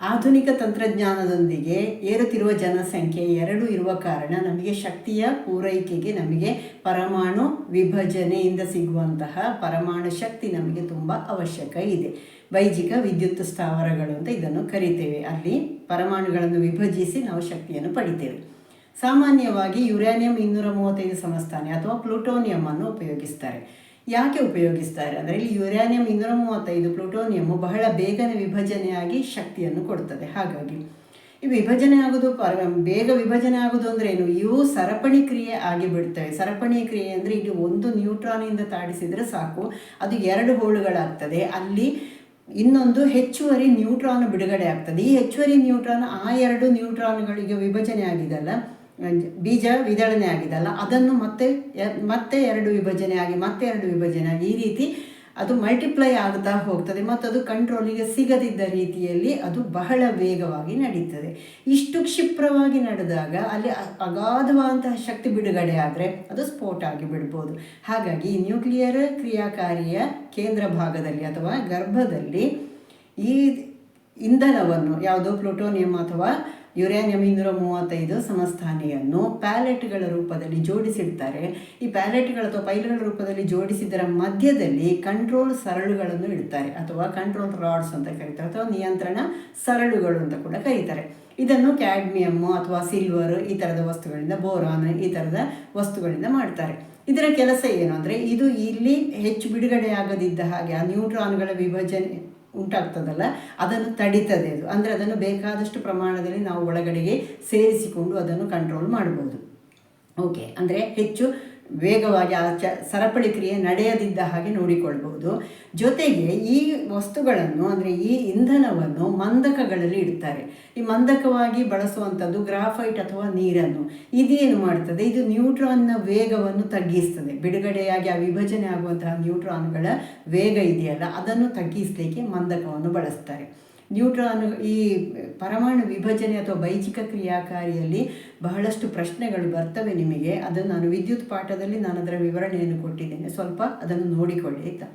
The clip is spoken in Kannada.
ಆಧುನಿಕ ತಂತ್ರಜ್ಞಾನದೊಂದಿಗೆ ಏರುತ್ತಿರುವ ಜನಸಂಖ್ಯೆ ಎರಡು ಇರುವ ಕಾರಣ ನಮಗೆ ಶಕ್ತಿಯ ಪೂರೈಕೆಗೆ ನಮಗೆ ಪರಮಾಣು ವಿಭಜನೆಯಿಂದ ಸಿಗುವಂತಹ ಪರಮಾಣು ಶಕ್ತಿ ನಮಗೆ ತುಂಬ ಅವಶ್ಯಕ ಇದೆ. ವೈಜಿಕ ವಿದ್ಯುತ್ ಸ್ಥಾವರಗಳು ಅಂತ ಇದನ್ನು ಕರಿತೇವೆ. ಅಲ್ಲಿ ಪರಮಾಣುಗಳನ್ನು ವಿಭಜಿಸಿ ನಾವು ಶಕ್ತಿಯನ್ನು ಪಡಿತೇವೆ. ಸಾಮಾನ್ಯವಾಗಿ ಯುರೇನಿಯಂ ಇನ್ನೂರ ಮೂವತ್ತೈದು ಅಥವಾ ಪ್ಲೂಟೋನಿಯಂ ಅನ್ನು ಉಪಯೋಗಿಸ್ತಾರೆ. ಯಾಕೆ ಉಪಯೋಗಿಸ್ತಾರೆ ಅಂದರೆ ಇಲ್ಲಿ ಯುರೇನಿಯಂ, ಇನ್ನೂರ ಮೂವತ್ತೈದು ಪ್ಲೂಟೋನಿಯಮ್ಮು ಬಹಳ ಬೇಗನೆ ವಿಭಜನೆಯಾಗಿ ಶಕ್ತಿಯನ್ನು ಕೊಡ್ತದೆ. ಹಾಗಾಗಿ ಈ ವಿಭಜನೆ ಆಗೋದು ಪರ ಬೇಗ ವಿಭಜನೆ ಆಗೋದು ಅಂದರೆ ಏನು? ಇವು ಸರಪಣಿ ಕ್ರಿಯೆ ಆಗಿ ಬಿಡ್ತವೆ ಸರಪಣಿ ಕ್ರಿಯೆ ಅಂದರೆ ಇಲ್ಲಿ ಒಂದು ನ್ಯೂಟ್ರಾನಿಂದ ತಾಡಿಸಿದರೆ ಸಾಕು. ಅದು ಎರಡು ಹೋಳುಗಳಾಗ್ತದೆ ಅಲ್ಲಿ ಇನ್ನೊಂದು ಹೆಚ್ಚುವರಿ ನ್ಯೂಟ್ರಾನ್ ಬಿಡುಗಡೆ ಆಗ್ತದೆ. ಈ ಹೆಚ್ಚುವರಿ ನ್ಯೂಟ್ರಾನ್ ಆ ಎರಡು ನ್ಯೂಟ್ರಾನ್ಗಳಿಗೆ ವಿಭಜನೆ ಆಗಿದಲ್ಲ ಬೀಜ ವಿದಳನೆ ಆಗಿದಲ್ಲ, ಅದನ್ನು ಮತ್ತೆ ಮತ್ತೆ ಎರಡು ವಿಭಜನೆ ಆಗಿ, ಮತ್ತೆ ಎರಡು ವಿಭಜನೆ ಆಗಿ, ಈ ರೀತಿ ಅದು ಮಲ್ಟಿಪ್ಲೈ ಆಗ್ತಾ ಹೋಗ್ತದೆ ಮತ್ತು ಅದು ಕಂಟ್ರೋಲಿಗೆ ಸಿಗದಿದ್ದ ರೀತಿಯಲ್ಲಿ ಅದು ಬಹಳ ವೇಗವಾಗಿ ನಡೀತದೆ. ಇಷ್ಟು ಕ್ಷಿಪ್ರವಾಗಿ ನಡೆದಾಗ ಅಲ್ಲಿ ಅಗಾಧವಾದಂತಹ ಶಕ್ತಿ ಬಿಡುಗಡೆ ಆದರೆ ಅದು ಸ್ಫೋಟ ಆಗಿ ಬಿಡ್ಬೋದು. ಹಾಗಾಗಿ ನ್ಯೂಕ್ಲಿಯರ್ ಕ್ರಿಯಾಕಾರಿಯ ಕೇಂದ್ರ ಭಾಗದಲ್ಲಿ ಅಥವಾ ಗರ್ಭದಲ್ಲಿ ಈ ಇಂಧನವನ್ನು, ಯಾವುದೋ ಪ್ಲೂಟೋನಿಯಂ ಅಥವಾ ಯುರೇನಿಯಂ ಇನ್ನೂರ ಮೂವತ್ತೈದು ಸಮಸ್ಥಾನಿಯನ್ನು ಪ್ಯಾಲೆಟ್ಗಳ ರೂಪದಲ್ಲಿ ಜೋಡಿಸಿಡ್ತಾರೆ. ಈ ಪ್ಯಾಲೆಟ್ಗಳ ಅಥವಾ ಪೈಲ್ಗಳ ರೂಪದಲ್ಲಿ ಜೋಡಿಸಿದರ ಮಧ್ಯದಲ್ಲಿ ಕಂಟ್ರೋಲ್ ಸರಳುಗಳನ್ನು ಇಡ್ತಾರೆ ಅಥವಾ ಕಂಟ್ರೋಲ್ ರಾಡ್ಸ್ ಅಂತ ಕರೀತಾರೆ ಅಥವಾ ನಿಯಂತ್ರಣ ಸರಳುಗಳು ಅಂತ ಕೂಡ ಕರೀತಾರೆ. ಇದನ್ನು ಕ್ಯಾಡ್ಮಿಯಮ್ಮು ಅಥವಾ ಸಿಲ್ವರ್ ಈ ಥರದ ವಸ್ತುಗಳಿಂದ ಬೋರಾನ್ ಈ ಥರದ ವಸ್ತುಗಳಿಂದ ಮಾಡ್ತಾರೆ. ಇದರ ಕೆಲಸ ಏನು ಅಂದರೆ ಇದು ಇಲ್ಲಿ ಹೆಚ್ಚು ಬಿಡುಗಡೆ ಆಗದಿದ್ದ ಹಾಗೆ ಆ ನ್ಯೂಟ್ರಾನ್ಗಳ ವಿಭಜನೆ ಉಂಟಾಗ್ತದಲ್ಲ, ಅದನ್ನು ತಡಿತದೆ ಅದು. ಅಂದರೆ ಅದನ್ನು ಬೇಕಾದಷ್ಟು ಪ್ರಮಾಣದಲ್ಲಿ ನಾವು ಒಳಗಡೆಗೆ ಸೇರಿಸಿಕೊಂಡು ಅದನ್ನು ಕಂಟ್ರೋಲ್ ಮಾಡ್ಬೋದು. ಓಕೆ ಅಂದರೆ ಹೆಚ್ಚು ವೇಗವಾಗಿ ಆ ಚ ಸರಪಳಿ ಕ್ರಿಯೆ ನಡೆಯದಿದ್ದ ಹಾಗೆ ನೋಡಿಕೊಳ್ಬಹುದು. ಜೊತೆಗೆ ಈ ವಸ್ತುಗಳನ್ನು ಅಂದರೆ ಈ ಇಂಧನವನ್ನು ಮಂದಕಗಳಲ್ಲಿ ಇಡ್ತಾರೆ. ಈ ಮಂದಕವಾಗಿ ಬಳಸುವಂಥದ್ದು ಗ್ರಾಫೈಟ್ ಅಥವಾ ನೀರನ್ನು. ಇದೇನು ಮಾಡ್ತದೆ? ಇದು ನ್ಯೂಟ್ರಾನ್ನ ವೇಗವನ್ನು ತಗ್ಗಿಸ್ತದೆ. ಬಿಡುಗಡೆಯಾಗಿ ಆ ವಿಭಜನೆ ಆಗುವಂತಹ ನ್ಯೂಟ್ರಾನ್ಗಳ ವೇಗ ಇದೆಯಲ್ಲ, ಅದನ್ನು ತಗ್ಗಿಸಲಿಕ್ಕೆ ಮಂದಕವನ್ನು ಬಳಸ್ತಾರೆ. ನ್ಯೂಟ್ರಾನ್ ಈ ಪರಮಾಣು ವಿಭಜನೆ ಅಥವಾ ಬೈಜಿಕ ಕ್ರಿಯಾಕಾರಿಯಲ್ಲಿ ಬಹಳಷ್ಟು ಪ್ರಶ್ನೆಗಳು ಬರ್ತವೆ ನಿಮಗೆ. ಅದನ್ನು ನಾನು ವಿದ್ಯುತ್ ಪಾಠದಲ್ಲಿ ನಾನು ಅದರ ವಿವರಣೆಯನ್ನು ಕೊಟ್ಟಿದ್ದೇನೆ. ಸ್ವಲ್ಪ ಅದನ್ನು ನೋಡಿಕೊಳ್ಳಿ, ಆಯಿತಾ?